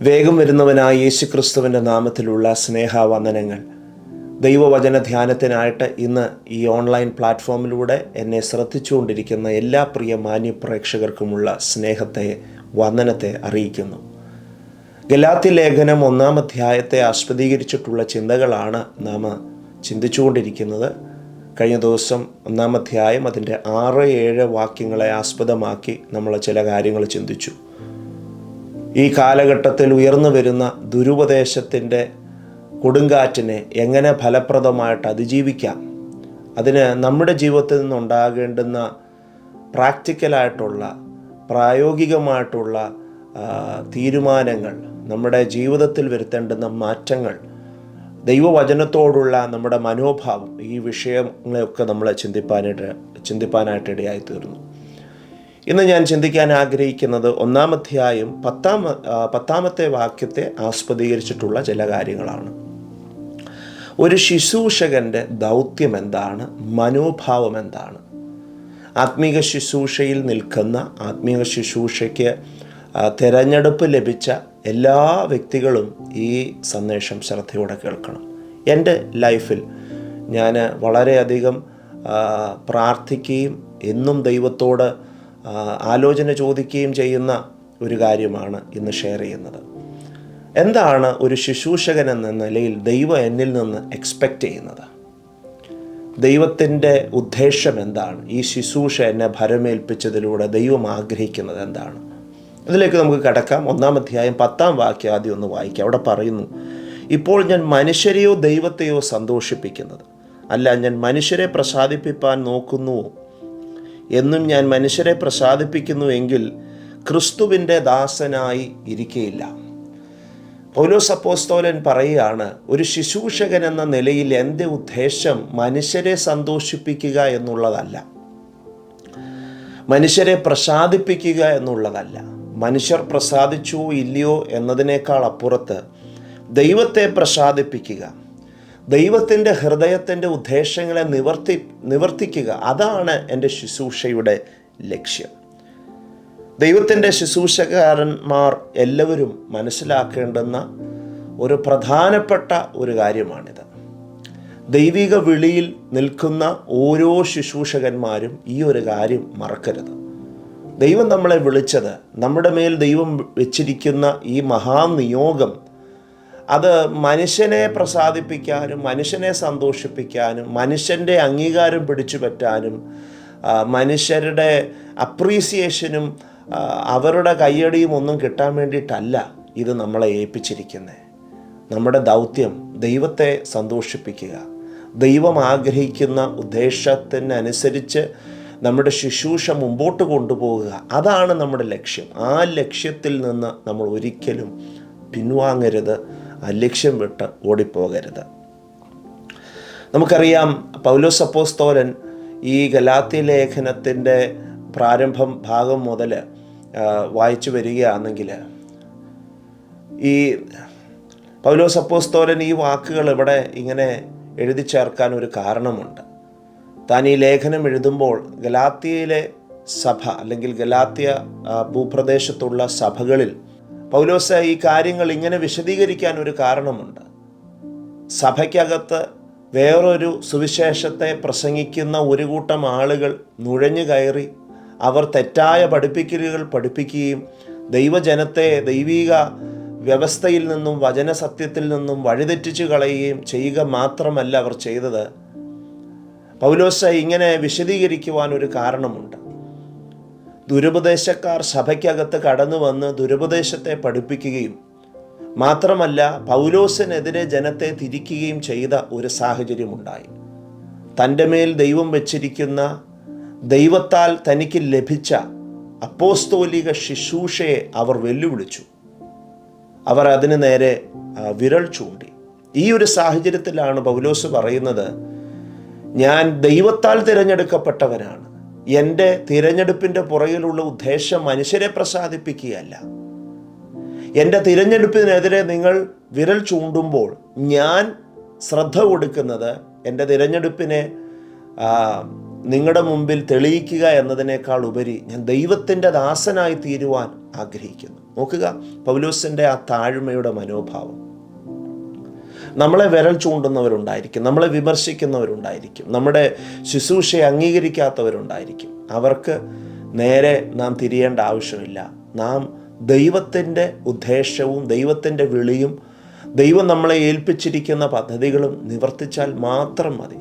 വേഗം വരുന്നവനായ യേശു ക്രിസ്തുവിന്റെ നാമത്തിലുള്ള സ്നേഹവന്ദനങ്ങൾ. ദൈവവചന ധ്യാനത്തിനായിട്ട് ഇന്ന് ഈ ഓൺലൈൻ പ്ലാറ്റ്ഫോമിലൂടെ എന്നെ ശ്രദ്ധിച്ചുകൊണ്ടിരിക്കുന്ന എല്ലാ പ്രിയ മാന്യപ്രേക്ഷകർക്കുമുള്ള സ്നേഹത്തെ വന്ദനത്തെ അറിയിക്കുന്നു. ഗലാത്തി ലേഖനം ഒന്നാം അധ്യായത്തെ ആസ്പദീകരിച്ചിട്ടുള്ള ചിന്തകളാണ് നാം ചിന്തിച്ചുകൊണ്ടിരിക്കുന്നത്. കഴിഞ്ഞ ദിവസം ഒന്നാം അധ്യായം അതിന്റെ ആറ് ഏഴ് വാക്യങ്ങളെ ആസ്പദമാക്കി നമ്മൾ ചില കാര്യങ്ങൾ ചിന്തിച്ചു. ഈ കാലഘട്ടത്തിൽ ഉയർന്നു വരുന്ന ദുരുപദേശത്തിന്റെ കൊടുങ്കാറ്റിനെ എങ്ങനെ ഫലപ്രദമായിട്ട് അതിജീവിക്കാം? അതിന് നമ്മുടെ ജീവിതത്തിൽ നിന്നുണ്ടാകേണ്ടുന്ന പ്രാക്ടിക്കലായിട്ടുള്ള പ്രായോഗികമായിട്ടുള്ള തീരുമാനങ്ങൾ നമ്മുടെ ജീവിതത്തിൽ വരുത്തേണ്ടുന്ന മാറ്റങ്ങൾ ദൈവവചനത്തോടുള്ള നമ്മുടെ മനോഭാവം ഈ വിഷയങ്ങളെയൊക്കെ നമ്മളെ ചിന്തിപ്പാനായിട്ട് ചിന്തിപ്പാനായിട്ട് ഇടയായി തീർന്നു ഇന്ന് ഞാൻ ചിന്തിക്കാൻ ആഗ്രഹിക്കുന്നത് ഒന്നാം പത്താമ പത്താമത്തെ വാക്യത്തെ ആസ്പദീകരിച്ചിട്ടുള്ള ചില കാര്യങ്ങളാണ്. ഒരു ശുശ്രൂഷകന്റെ ദൗത്യം എന്താണ്? മനോഭാവം എന്താണ്? ആത്മീക ശുശ്രൂഷയിൽ നിൽക്കുന്ന ആത്മീക ശുശ്രൂഷയ്ക്ക് തിരഞ്ഞെടുപ്പ് ലഭിച്ച എല്ലാ വ്യക്തികളും ഈ സന്ദേശം ശ്രദ്ധയോടെ കേൾക്കണം. എന്റെ ലൈഫിൽ ഞാൻ വളരെയധികം പ്രാർത്ഥിക്കുകയും എന്നും ദൈവത്തോട് ആലോചന ചോദിക്കുകയും ചെയ്യുന്ന ഒരു കാര്യമാണ് ഇന്ന് ഷെയർ ചെയ്യുന്നത്. എന്താണ് ഒരു ശുശ്രൂഷകൻ എന്ന നിലയിൽ ദൈവം എന്നിൽ നിന്ന് എക്സ്പെക്റ്റ് ചെയ്യുന്നത്? ദൈവത്തിന്റെ ഉദ്ദേശം എന്താണ്? ഈ ശുശ്രൂഷ എന്നെ ഭരമേൽപ്പിച്ചതിലൂടെ ദൈവം ആഗ്രഹിക്കുന്നത് എന്താണ്? ഇതിലേക്ക് നമുക്ക് കടക്കാം. ഒന്നാം അധ്യായം പത്താം വാക്യം ആദ്യം ഒന്ന് വായിക്കാം. അവിടെ പറയുന്നു ഇപ്പോൾ ഞാൻ മനുഷ്യരെയോ ദൈവത്തെയോ സന്തോഷിപ്പിക്കുന്നത്? അല്ല ഞാൻ മനുഷ്യരെ പ്രസാദിപ്പിക്കാൻ നോക്കുന്നുവോ? എന്നും ഞാൻ മനുഷ്യരെ പ്രസാദിപ്പിക്കുന്നു എങ്കിൽ ക്രിസ്തുവിന്റെ ദാസനായി ഇരിക്കയില്ല. പൗലോസ് അപ്പോസ്തോലൻ പറയുകയാണ് ഒരു ശുശ്രൂഷകൻ എന്ന നിലയിൽ എന്റെ ഉദ്ദേശം മനുഷ്യരെ സന്തോഷിപ്പിക്കുക എന്നുള്ളതല്ല. മനുഷ്യരെ പ്രസാദിപ്പിക്കുക എന്നുള്ളതല്ല. മനുഷ്യർ പ്രസാദിച്ചോ ഇല്ലയോ എന്നതിനേക്കാൾ അപ്പുറത്ത് ദൈവത്തെ പ്രസാദിപ്പിക്കുക. ദൈവത്തിന്റെ ഹൃദയത്തിന്റെ ഉദ്ദേശങ്ങളെ നിവർത്തി നിവർത്തിക്കുക. അതാണ് എന്റെ ശുശ്രൂഷയുടെ ലക്ഷ്യം. ദൈവത്തിന്റെ ശുശ്രൂഷകാരന്മാർ എല്ലാവരും മനസ്സിലാക്കേണ്ടുന്ന ഒരു പ്രധാനപ്പെട്ട ഒരു കാര്യമാണിത്. ദൈവിക വിളിയിൽ നിൽക്കുന്ന ഓരോ ശുശ്രൂഷകന്മാരും ഈ ഒരു കാര്യം മറക്കരുത്. ദൈവം നമ്മളെ വിളിച്ചത് നമ്മുടെ മേൽ ദൈവം വെച്ചിരിക്കുന്ന ഈ മഹാനിയോഗം അത് മനുഷ്യനെ പ്രസാദിപ്പിക്കാനും മനുഷ്യനെ സന്തോഷിപ്പിക്കാനും മനുഷ്യന്റെ അംഗീകാരം പിടിച്ചു പറ്റാനും മനുഷ്യരുടെ അപ്രീസിയേഷനും അവരുടെ കയ്യടിയും ഒന്നും കിട്ടാൻ വേണ്ടിയിട്ടല്ല ഇത് നമ്മളെ ഏൽപ്പിച്ചിരിക്കുന്നത് നമ്മുടെ ദൗത്യം ദൈവത്തെ സന്തോഷിപ്പിക്കുക. ദൈവം ആഗ്രഹിക്കുന്ന ഉദ്ദേശത്തിനനുസരിച്ച് നമ്മുടെ ശുശ്രൂഷ മുമ്പോട്ട് കൊണ്ടുപോകുക. അതാണ് നമ്മുടെ ലക്ഷ്യം. ആ ലക്ഷ്യത്തിൽ നിന്ന് നമ്മൾ ഒരിക്കലും പിൻവാങ്ങരുത്. ലക്ഷ്യം വിട്ട് ഓടിപ്പോകരുത്. നമുക്കറിയാം പൗലോസ് അപ്പോസ്തോലൻ ഈ ഗലാത്തി ലേഖനത്തിന്റെ പ്രാരംഭം ഭാഗം മുതൽ വായിച്ചു വരികയാണെങ്കിൽ ഈ പൗലോസ് അപ്പോസ്തോലൻ ഈ വാക്കുകൾ ഇവിടെ ഇങ്ങനെ എഴുതി ചേർക്കാൻ ഒരു കാരണമുണ്ട്. താൻ ഈ ലേഖനം എഴുതുമ്പോൾ ഗലാത്തിയയിലെ സഭ അല്ലെങ്കിൽ ഗലാത്തിയ ഭൂപ്രദേശത്തുള്ള സഭകളിൽ പൗലോസ് ഈ കാര്യങ്ങൾ ഇങ്ങനെ വിശദീകരിക്കാൻ ഒരു കാരണമുണ്ട്. സഭയ്ക്കകത്ത് വേറൊരു സുവിശേഷത്തെ പ്രസംഗിക്കുന്ന ഒരു കൂട്ടം ആളുകൾ നുഴഞ്ഞു കയറി അവർ തെറ്റായ പഠിപ്പിക്കലുകൾ പഠിപ്പിക്കുകയും ദൈവജനത്തെ ദൈവിക വ്യവസ്ഥയിൽ നിന്നും വചനസത്യത്തിൽ നിന്നും വഴിതെറ്റിച്ചു കളയുകയും ചെയ്യുക മാത്രമല്ല അവർ ചെയ്തത്. പൗലോസ ഇങ്ങനെ വിശദീകരിക്കുവാൻ ഒരു കാരണമുണ്ട്. ദുരുപദേശക്കാർ സഭയ്ക്കകത്ത് കടന്നു വന്ന് ദുരുപദേശത്തെ പഠിപ്പിക്കുകയും മാത്രമല്ല പൗലോസിനെതിരെ ജനത്തെ തിരിക്കുകയും ചെയ്ത ഒരു സാഹചര്യമുണ്ടായി. തന്റെ മേൽ ദൈവം വച്ചിരിക്കുന്ന ദൈവത്താൽ തനിക്ക് ലഭിച്ച അപ്പോസ്തോലിക ശുശ്രൂഷയെ അവർ വെല്ലുവിളിച്ചു. അവർ അതിന് നേരെ വിരൽ ചൂണ്ടി. ഈ ഒരു സാഹചര്യത്തിലാണ് പൗലോസ് പറയുന്നത് ഞാൻ ദൈവത്താൽ തിരഞ്ഞെടുക്കപ്പെട്ടവനാണ്. എന്റെ തിരഞ്ഞെടുപ്പിന്റെ പുറകിലുള്ള ഉദ്ദേശം മനുഷ്യരെ പ്രസാദിപ്പിക്കുകയല്ല. എന്റെ തിരഞ്ഞെടുപ്പിനെതിരെ നിങ്ങൾ വിരൽ ചൂണ്ടുമ്പോൾ ഞാൻ ശ്രദ്ധ കൊടുക്കുന്നത് എന്റെ തിരഞ്ഞെടുപ്പിനെ നിങ്ങളുടെ മുമ്പിൽ തെളിയിക്കുക എന്നതിനേക്കാൾ ഉപരി ഞാൻ ദൈവത്തിന്റെ ദാസനായി തീരുവാൻ ആഗ്രഹിക്കുന്നു. നോക്കുക പൗലോസിന്റെ ആ താഴ്മയുടെ മനോഭാവം. നമ്മളെ വിരൽ ചൂണ്ടുന്നവരുണ്ടായിരിക്കും നമ്മളെ വിമർശിക്കുന്നവരുണ്ടായിരിക്കും നമ്മുടെ ശുശ്രൂഷയെ അംഗീകരിക്കാത്തവരുണ്ടായിരിക്കും. അവർക്ക് നേരെ നാം തിരിയേണ്ട ആവശ്യമില്ല. നാം ദൈവത്തിന്റെ ഉദ്ദേശവും ദൈവത്തിന്റെ വിളിയും ദൈവം നമ്മളെ ഏൽപ്പിച്ചിരിക്കുന്ന പദ്ധതികളും നിവർത്തിച്ചാൽ മാത്രം മതി.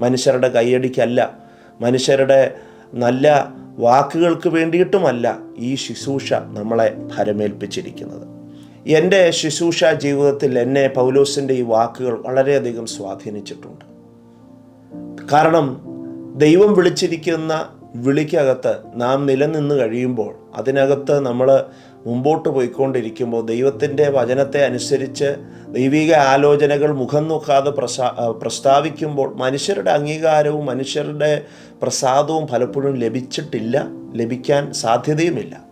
മനുഷ്യരുടെ കൈയടിക്കല്ല മനുഷ്യരുടെ നല്ല വാക്കുകൾക്ക് വേണ്ടിയിട്ടുമല്ല ഈ ശുശ്രൂഷ നമ്മളെ ഭരമേൽപ്പിച്ചിരിക്കുന്നത്. എന്റെ ശുശ്രൂഷ ജീവിതത്തിൽ എന്നെ പൗലോസിന്റെ ഈ വാക്കുകൾ വളരെയധികം സ്വാധീനിച്ചിട്ടുണ്ട്. കാരണം ദൈവം വിളിച്ചിരിക്കുന്ന വിളിക്കകത്ത് നാം നിലനിന്ന് കഴിയുമ്പോൾ അതിനകത്ത് നമ്മൾ മുമ്പോട്ട് പോയിക്കൊണ്ടിരിക്കുമ്പോൾ ദൈവത്തിന്റെ വചനത്തെ അനുസരിച്ച് ദൈവിക ആലോചനകൾ മുഖം നോക്കാതെ പ്രസാ പ്രസ്താവിക്കുമ്പോൾ മനുഷ്യരുടെ അംഗീകാരവും മനുഷ്യരുടെ പ്രസാദവും പലപ്പോഴും ലഭിച്ചിട്ടില്ല ലഭിക്കാൻ സാധ്യതയുമില്ല.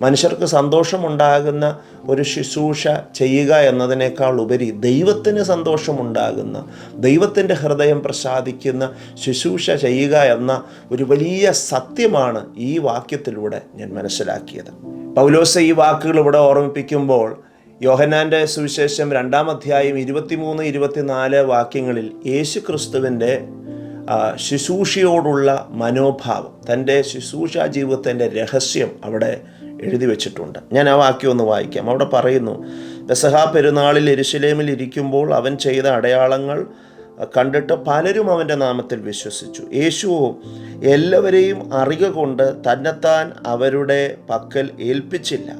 മനുഷ്യർക്ക് സന്തോഷമുണ്ടാകുന്ന ഒരു ശുശ്രൂഷ ചെയ്യുക എന്നതിനേക്കാൾ ഉപരി ദൈവത്തിന് സന്തോഷമുണ്ടാകുന്ന ദൈവത്തിന്റെ ഹൃദയം പ്രസാദിക്കുന്ന ശുശ്രൂഷ ചെയ്യുക എന്ന ഒരു വലിയ സത്യമാണ് ഈ വാക്യത്തിലൂടെ ഞാൻ മനസ്സിലാക്കിയത്. പൗലോസ ഈ വാക്കുകൾ ഇവിടെ ഓർമ്മിപ്പിക്കുമ്പോൾ യോഹനാന്റെ സുവിശേഷം രണ്ടാം അധ്യായം ഇരുപത്തിമൂന്ന് ഇരുപത്തിനാല് വാക്യങ്ങളിൽ യേശു ക്രിസ്തുവിന്റെ ശുശ്രൂഷയോടുള്ള മനോഭാവം തന്റെ ശുശ്രൂഷ ജീവിതത്തിന്റെ രഹസ്യം അവിടെ എഴുതി വെച്ചിട്ടുണ്ട്. ഞാൻ ആ വാക്യം ഒന്ന് വായിക്കാം. അവിടെ പറയുന്നു പെസഹ പെരുന്നാളിൽ എരുശലേമിൽ ഇരിക്കുമ്പോൾ അവൻ ചെയ്ത അടയാളങ്ങൾ കണ്ടിട്ട് പലരും അവന്റെ നാമത്തിൽ വിശ്വസിച്ചു. യേശുവും എല്ലാവരെയും അറിക കൊണ്ട് തന്നെത്താൻ അവരുടെ പക്കൽ ഏൽപ്പിച്ചില്ല.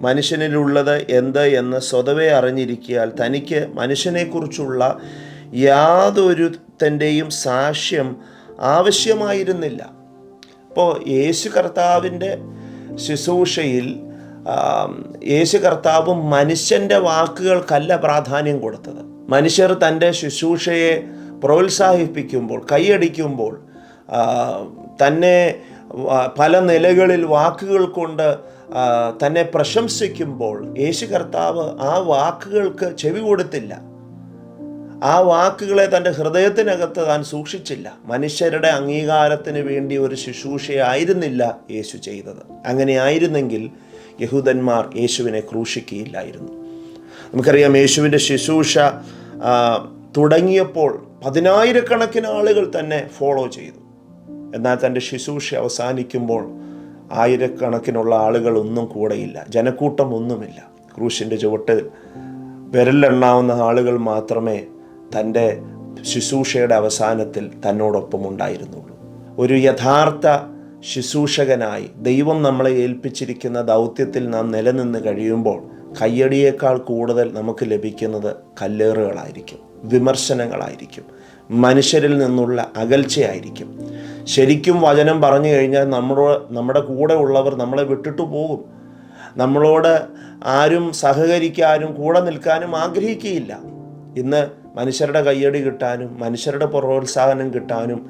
മനുഷ്യനിലുള്ളത് എന്ത് എന്ന് സ്വതവേ അറിഞ്ഞിരിക്കിയാൽ തനിക്ക് മനുഷ്യനെക്കുറിച്ചുള്ള യാതൊരു തന്റെയും സാക്ഷ്യം ആവശ്യമായിരുന്നില്ല. അപ്പോൾ യേശു കർത്താവിന്റെ ശുശ്രൂഷയിൽ യേശു കർത്താവ് മനുഷ്യന്റെ വാക്കുകൾക്കല്ല പ്രാധാന്യം കൊടുത്തത്. മനുഷ്യർ തന്റെ ശുശ്രൂഷയെ പ്രോത്സാഹിപ്പിക്കുമ്പോൾ കൈയടിക്കുമ്പോൾ തന്നെ പല നിലകളിൽ വാക്കുകൾ കൊണ്ട് തന്നെ പ്രശംസിക്കുമ്പോൾ യേശു കർത്താവ് ആ വാക്കുകൾക്ക് ചെവി കൊടുത്തില്ല. ആ വാക്കുകളെ തന്റെ ഹൃദയത്തിനകത്ത് താൻ സൂക്ഷിച്ചില്ല. മനുഷ്യരുടെ അംഗീകാരത്തിന് വേണ്ടി ഒരു ശുശ്രൂഷയായിരുന്നില്ല യേശു ചെയ്തത്. അങ്ങനെ ആയിരുന്നെങ്കിൽ യഹൂദന്മാർ യേശുവിനെ ക്രൂശിക്കുകയില്ലായിരുന്നു. നമുക്കറിയാം യേശുവിന്റെ ശുശ്രൂഷ തുടങ്ങിയപ്പോൾ പതിനായിരക്കണക്കിന് ആളുകൾ തന്നെ ഫോളോ ചെയ്തു. എന്നാൽ തന്റെ ശുശ്രൂഷ അവസാനിക്കുമ്പോൾ ആയിരക്കണക്കിനുള്ള ആളുകൾ ഒന്നും കൂടെയില്ല. ജനക്കൂട്ടം ഒന്നുമില്ല. ക്രൂശിന്റെ ചുവട്ട് വിരലെണ്ണാവുന്ന ആളുകൾ മാത്രമേ തന്റെ ശുശ്രൂഷയുടെ അവസാനത്തിൽ തന്നോടൊപ്പം ഉണ്ടായിരുന്നുള്ളൂ ഒരു യഥാർത്ഥ ശുശ്രൂഷകനായി ദൈവം നമ്മളെ ഏൽപ്പിച്ചിരിക്കുന്ന ദൗത്യത്തിൽ നാം നിലനിന്ന് കഴിയുമ്പോൾ കയ്യടിയേക്കാൾ കൂടുതൽ നമുക്ക് ലഭിക്കുന്നത് കല്ലേറുകളായിരിക്കും വിമർശനങ്ങളായിരിക്കും മനുഷ്യരിൽ നിന്നുള്ള അകൽച്ചയായിരിക്കും. ശരിക്കും വചനം പറഞ്ഞു കഴിഞ്ഞാൽ നമ്മളോട് നമ്മുടെ കൂടെ ഉള്ളവർ നമ്മളെ വിട്ടിട്ടു പോകും. നമ്മളോട് ആരും സഹകരിക്കാനും കൂടെ നിൽക്കാനും ആഗ്രഹിക്കുകയില്ല. ഇന്ന് മനുഷ്യരുടെ കയ്യടി കിട്ടാനും മനുഷ്യരുടെ പ്രോത്സാഹനം കിട്ടാനും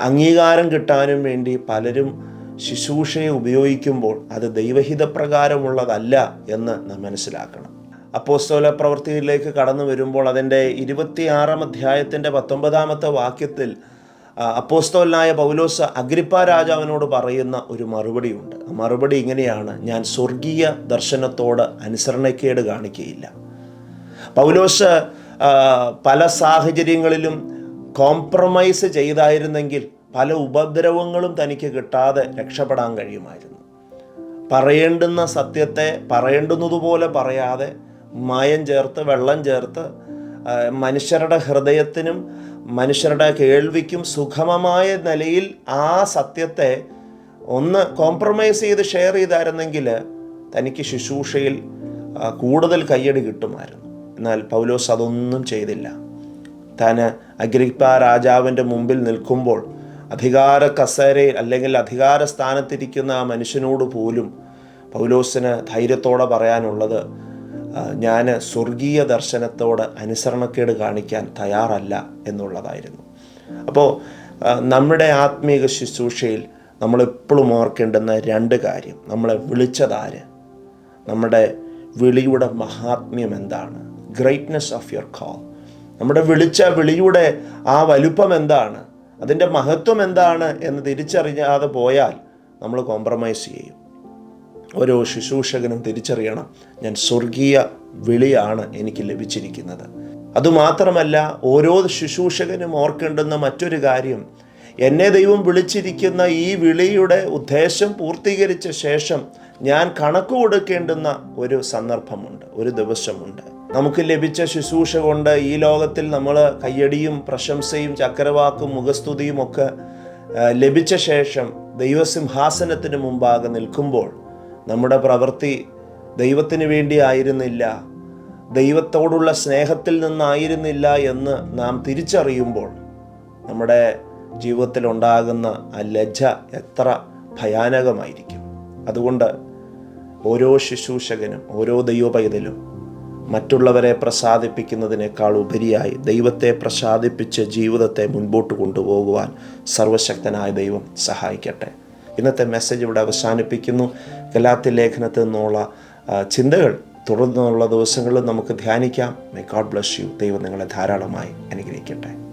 അംഗീകാരം കിട്ടാനും വേണ്ടി പലരും ശുശ്രൂഷയെ ഉപയോഗിക്കുമ്പോൾ അത് ദൈവഹിതപ്രകാരമുള്ളതല്ല എന്ന് നാം മനസ്സിലാക്കണം. അപ്പോസ്തോല പ്രവൃത്തിയിലേക്ക് കടന്നു വരുമ്പോൾ അതിന്റെ ഇരുപത്തിയാറാം അധ്യായത്തിന്റെ പത്തൊമ്പതാമത്തെ വാക്യത്തിൽ അപ്പോസ്തോലനായ പൗലോസ് അഗ്രിപ്പ രാജാവിനോട് പറയുന്ന ഒരു മറുപടിയുണ്ട്. ആ മറുപടി ഇങ്ങനെയാണ് ഞാൻ സ്വർഗീയ ദർശനത്തോട് അനുസരണക്കേട് കാണിക്കുകയില്ല പൗലോസ് പല സാഹചര്യങ്ങളിലും കോംപ്രമൈസ് ചെയ്തായിരുന്നെങ്കിൽ പല ഉപദ്രവങ്ങളും തനിക്ക് കിട്ടാതെ രക്ഷപ്പെടാൻ കഴിയുമായിരുന്നു. പറയേണ്ടുന്ന സത്യത്തെ പറയേണ്ടുന്നതുപോലെ പറയാതെ മായം ചേർത്ത് വെള്ളം ചേർത്ത് മനുഷ്യരുടെ ഹൃദയത്തിനും മനുഷ്യരുടെ കേൾവിക്കും സുഖമമായ നിലയിൽ ആ സത്യത്തെ ഒന്ന് കോംപ്രമൈസ് ചെയ്ത് ഷെയർ ചെയ്തായിരുന്നെങ്കിൽ തനിക്ക് ശുശ്രൂഷയിൽ കൂടുതൽ കയ്യടി കിട്ടുമായിരുന്നു. എന്നാൽ പൗലോസ് അതൊന്നും ചെയ്തില്ല. താൻ അഗ്രിപ്പ രാജാവിന്റെ മുമ്പിൽ നിൽക്കുമ്പോൾ അധികാര കസേരയിൽ അല്ലെങ്കിൽ അധികാര സ്ഥാനത്തിരിക്കുന്ന ആ മനുഷ്യനോട് പോലും പൗലോസിന് ധൈര്യത്തോടെ പറയാനുള്ളത് ഞാൻ സ്വർഗീയ ദർശനത്തോട് അനുസരണക്കേട് കാണിക്കാൻ തയ്യാറല്ല എന്നുള്ളതായിരുന്നു. അപ്പോൾ നമ്മുടെ ആത്മീക ശുശ്രൂഷയിൽ നമ്മളെപ്പോഴും ഓർക്കേണ്ടുന്ന രണ്ട് കാര്യം. നമ്മളെ വിളിച്ചതാര് നമ്മുടെ വിളിയുടെ മഹാത്മ്യം എന്താണ്? ഗ്രേറ്റ്നെസ് ഓഫ് യുവർ കോൾ നമ്മുടെ വിളിച്ച വിളിയുടെ ആ വലുപ്പം എന്താണ്? അതിന്റെ മഹത്വം എന്താണ് എന്ന് തിരിച്ചറിയാതെ പോയാൽ നമ്മൾ കോംപ്രമൈസ് ചെയ്യും. ഓരോ ശുശ്രൂഷകനും തിരിച്ചറിയണം ഞാൻ സ്വർഗീയ വിളിയാണ് എനിക്ക് ലഭിച്ചിരിക്കുന്നത്. അതുമാത്രമല്ല ഓരോ ശുശ്രൂഷകനും ഓർക്കേണ്ടുന്ന മറ്റൊരു കാര്യം എന്നെ ദൈവം വിളിച്ചിരിക്കുന്ന ഈ വിളിയുടെ ഉദ്ദേശം പൂർത്തീകരിച്ച ശേഷം ഞാൻ കണക്ക് കൊടുക്കേണ്ടുന്ന ഒരു സന്ദർഭമുണ്ട് ഒരു ദിവസമുണ്ട്. നമുക്ക് ലഭിച്ച ശുശ്രൂഷ കൊണ്ട് ഈ ലോകത്തിൽ നമ്മൾ കയ്യടിയും പ്രശംസയും ചക്രവാക്കും മുഖസ്തുതിയും ഒക്കെ ലഭിച്ച ശേഷം ദൈവസിംഹാസനത്തിന് മുമ്പാകെ നിൽക്കുമ്പോൾ നമ്മുടെ പ്രവൃത്തി ദൈവത്തിന് വേണ്ടി ആയിരുന്നില്ല ദൈവത്തോടുള്ള സ്നേഹത്തിൽ നിന്നായിരുന്നില്ല എന്ന് നാം തിരിച്ചറിയുമ്പോൾ നമ്മുടെ ജീവിതത്തിൽ ഉണ്ടാകുന്ന ആ ലജ്ജ എത്ര ഭയാനകമായിരിക്കും. അതുകൊണ്ട് ഓരോ ശുശ്രൂഷകനും ഓരോ ദൈവപൈതലും മറ്റുള്ളവരെ പ്രസാദിപ്പിക്കുന്നതിനേക്കാൾ ഉപരിയായി ദൈവത്തെ പ്രസാദിപ്പിച്ച് ജീവിതത്തെ മുൻപോട്ട് കൊണ്ടുപോകുവാൻ സർവശക്തനായ ദൈവം സഹായിക്കട്ടെ. ഇന്നത്തെ മെസ്സേജ് ഇവിടെ അവസാനിപ്പിക്കുന്നു. ഗലാത്തി ലേഖനത്തിൽ നിന്നുള്ള ചിന്തകൾ തുടർന്നുള്ള ദിവസങ്ങളിൽ നമുക്ക് ധ്യാനിക്കാം. മേ ഗോഡ് ബ്ലസ് യു ദൈവം നിങ്ങളെ ധാരാളമായി അനുഗ്രഹിക്കട്ടെ.